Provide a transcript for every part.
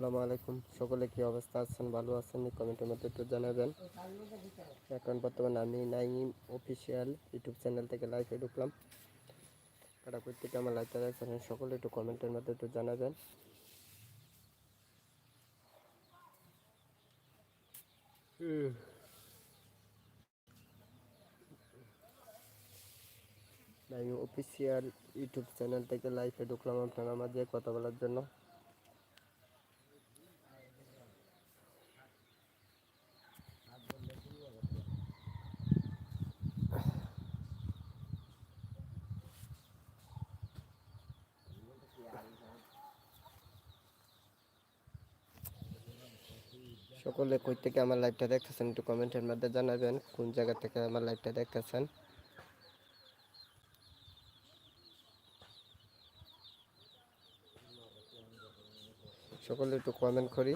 আসসালামু আলাইকুম। সকলে কি অবস্থা আছেন? ভালো আছেন? কমেন্টের মধ্যে একটু জানাবেন এখন বর্তমানে আমি নাইম অফিসিয়াল ইউটিউব চ্যানেল থেকে লাইভে ঢুকলাম। কাটাকুর থেকে আমার লাইভটা দেখছেন, সকলে একটু কমেন্টের মধ্যে একটু জানাবেন নাইম অফিসিয়াল ইউটিউব চ্যানেল থেকে লাইভে ঢুকলাম আপনারা মাঝে কথা বলার জন্য। সকলে কই থেকে আমার লাইভটা দেখতেছেন একটু কমেন্টের মধ্যে জানাবেন, কোন জায়গা থেকে আমার লাইভটা দেখতেছেন। সকলে একটু কমেন্ট করি,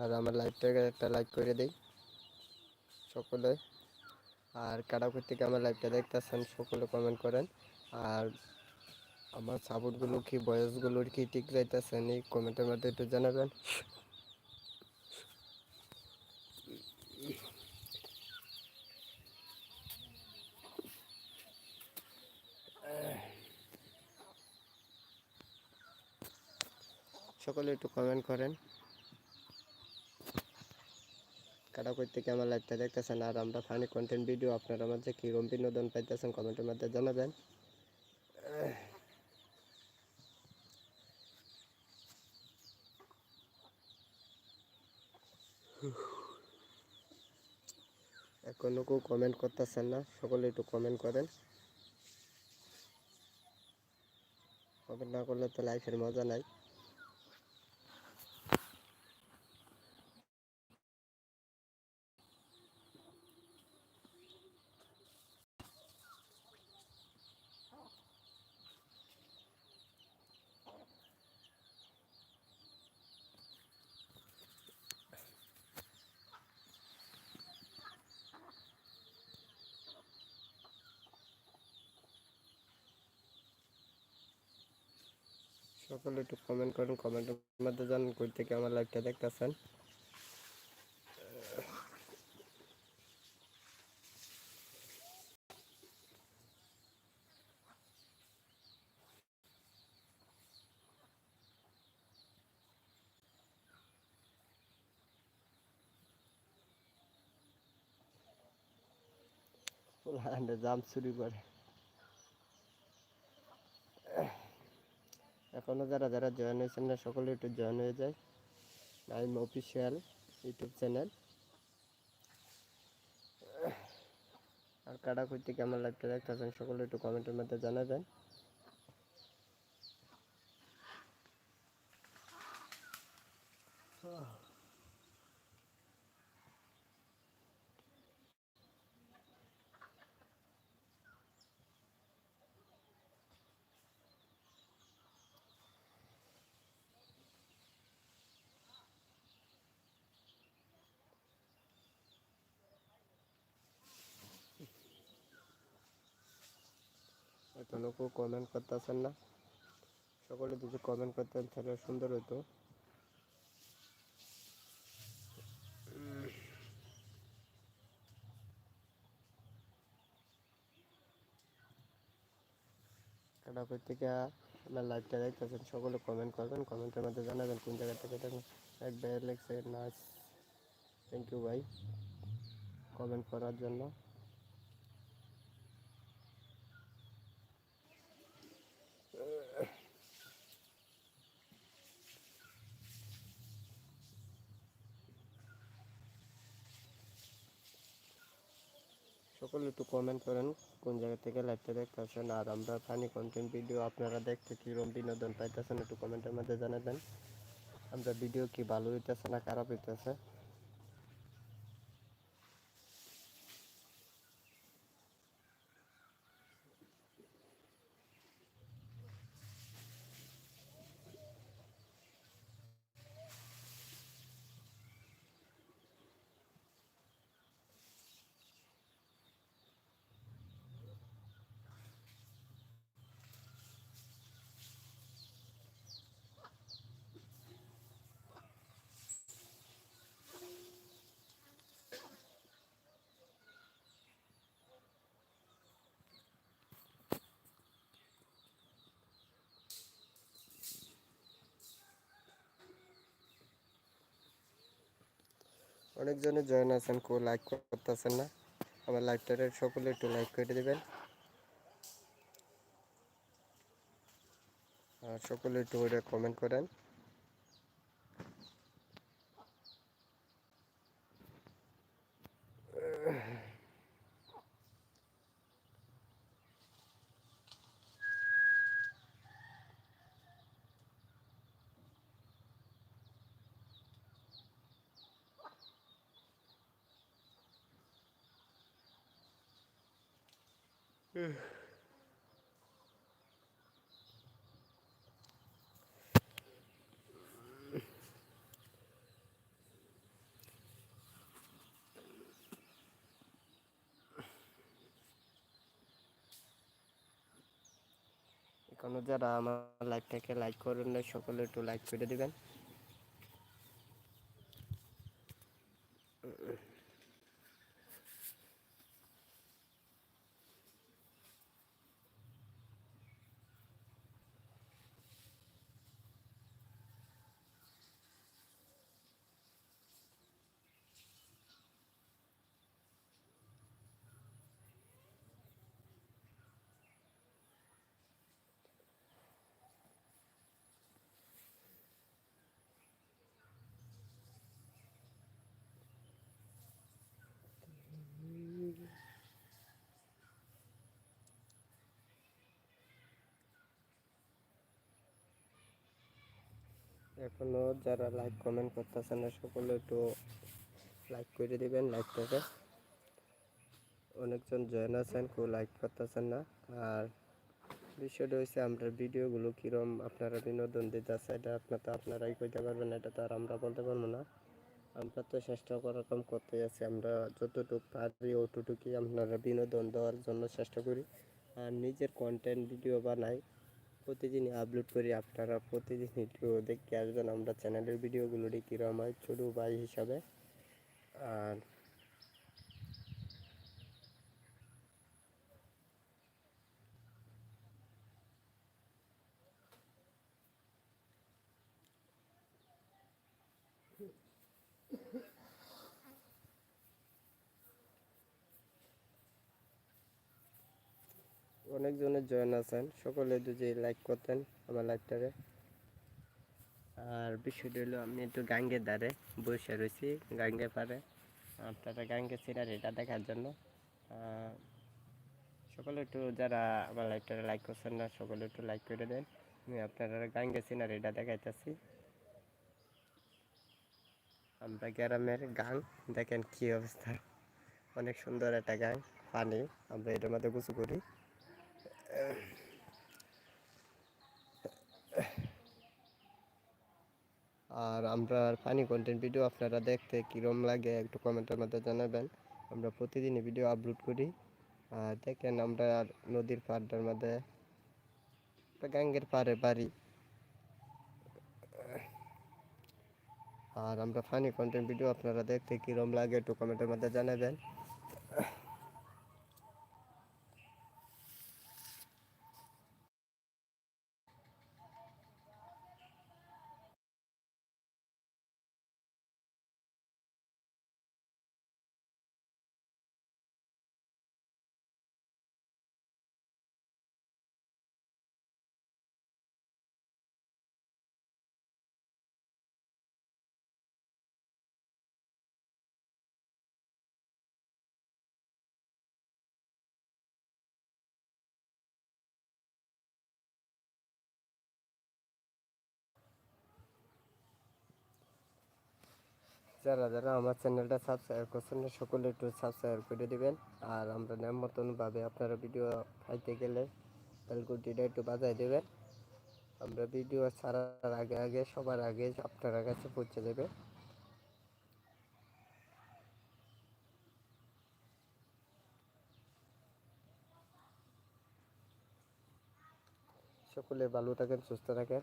আর আমার লাইভটাকে একটা লাইক করে দেই, সকলে। আর কাটাকুর থেকে আমার লাইভটা দেখতেছেন, সকলে কমেন্ট করেন। আর আমার সাপোর্টগুলো কি, বয়সগুলোর কি ঠিক যাইতেছেন এই কমেন্টের মধ্যে একটু জানাবেন। সকলে একটু কমেন্ট করেন। কই থেকে আমার লাইভটা দেখতেছেন? আর আমরা ফানি কন্টেন্ট ভিডিও আপনারা মাঝে কীরকম বিনোদন পাইতেছেন কমেন্টের মধ্যে জানাবেন। এখনও কেউ কমেন্ট করতেছেন না, সকলে একটু কমেন্ট করেন। কমেন্ট না করলে তো লাইফের মজা নাই। সকলে একটু কমেন্ট করুন কমেন্টের মধ্যে জানান কই থেকে আমার লাইভটা দেখতেছেন। জাম চুরি করে। এখনও যারা যারা জয়েন হয়েছেন না, সকলে একটু জয়েন হয়ে যায়। নাইম অফিসিয়াল ইউটিউব চ্যানেল আর কাটা করতে কেমন লাগতে দেখতেছেন, সকলে একটু কমেন্টের মধ্যে জানাবেন। এখনও কেউ কমেন্ট করতেছেন না। সকলে যদি কমেন্ট করতেন তাহলে সুন্দর হতো কাটাপুর থেকে আমার লাইভটা দেখতেছেন, সকলে কমেন্ট করবেন কমেন্টের মধ্যে জানাবেন কোন জায়গা থেকে এক ভাই লেগছে নাচ থ্যাংক ইউ ভাই। কমেন্ট করার জন্য। সকলে একটু কমেন্ট করেন, কোন জায়গা থেকে লাইভটা দেখতেছেন। আর আমরা ফানি কন্টেন্ট ভিডিও আপনারা দেখতে কীরকম বিনোদন পাইতেছেন একটু কমেন্টের মধ্যে জানাবেন। আমরা ভিডিও কি ভালো হইতেছে না খারাপ হইতেছে? অনেকজনে জয়েন আছেন, কেউ লাইক করতেছেন না। আমার লাইভটারে সকলে একটু লাইক করে দেবেন। আর সকলে একটু ওইটা কমেন্ট করেন। এখনও যারা আমার লাইভটাকে লাইক করেন না সকলে একটু লাইক করে দিবেন। এখনও যারা লাইক কমেন্ট করতেছেন না, সকলে একটু লাইক করে দিবেন লাইকটাকে অনেকজন জয়েন আছেন, কেউ লাইক করতেছেন না। আর বিষয়টা হচ্ছে আমরা ভিডিওগুলো কীরকম আপনারা বিনোদন দিতেছে, এটা আপনার তো আপনারাই কইতে পারবেন, এটা তো আর আমরা বলতে পারব না। আমরা তো চেষ্টা কম করতে আছি, আমরা যতটুকু পারি অতটুকুই আপনারা বিনোদন দেওয়ার জন্য চেষ্টা করি। আর নিজের কন্টেন্ট ভিডিও বানাই প্রতিদিনই আপলোড করি, আপনারা প্রতিদিন একটু দেখতে আসবেন। আমরা চ্যানেলের ভিডিওগুলোরই কীরকম হয় ছোটো ভাই হিসাবে। আর অনেকজনের জয়েন আছেন। সকলে যদি লাইক করতেন আমার লাইভটারে আর বিষয়টা হলো, আমি একটু গাঙ্গের ধারে বসে রয়েছি গাঙ্গে পারে আপনারা গাঙ্গে সিনারিটা দেখার জন্য। সকলে একটু যারা আমার লাইভটারে লাইক করছেন না, সকলে একটু লাইক করে দেন। আমি আপনারা গাঙ্গে সিনারিটা দেখাইতেছি। আমরা গ্রামের গাং, দেখেন কি অবস্থা। অনেক সুন্দর একটা গাং পানি আমরা এটার মধ্যে গোসু করি। আর আমরা আর ফানি কন্টেন্ট ভিডিও আপনারা দেখতে কীরম লাগে একটু কমেন্টের মধ্যে জানাবেন। আমরা প্রতিদিনই ভিডিও আপলোড করি। আর দেখেন আমরা আর নদীর পাড়টার মধ্যে গাঙ্গের পাড়ে বাড়ি। আর আমরা ফানি কন্টেন্ট ভিডিও আপনারা দেখতে কীরম লাগে একটু কমেন্টের মধ্যে জানাবেন। যারা যারা আমার চ্যানেলটা সাবস্ক্রাইব করছেন, সকলে একটু সাবস্ক্রাইব করে দিবেন। আর আমরা নাম মতনভাবে আপনারা ভিডিও পাইতে গেলে বেলকুটিটা একটু বাজাই দেবেন। আমরা ভিডিও ছাড়ার আগে আগে, সবার আগে আপনারা কাছে পৌঁছে দেবে। সকলে ভালো থাকেন, সুস্থ থাকেন।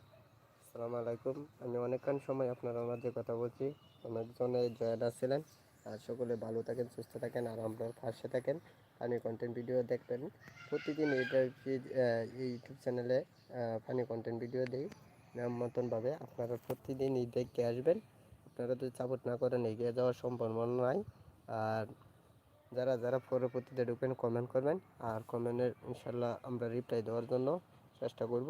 আসসালামু আলাইকুম। আমি অনেকক্ষণ সময় আপনার মাঝে কথা বলছি, অনেকজনে জয়েন আসছিলেন আর সকলে ভালো থাকেন, সুস্থ থাকেন, আর আপনার পাশে থাকেন। ফানি কন্টেন্ট ভিডিও দেখবেন। প্রতিদিন এটা ইউটিউব চ্যানেলে ফানি কন্টেন্ট ভিডিও দিই। মতনভাবে আপনারা প্রতিদিন এই দেখতে আসবেন। আপনারা যদি সাপোর্ট না করেন, এগিয়ে যাওয়ার সম্ভাবনা নাই। আর যারা যারা পরবর্তীতে ঢুকবেন কমেন্ট করবেন। আর কমেন্টের ইনশাল্লাহ আমরা রিপ্লাই দেওয়ার জন্য চেষ্টা করব।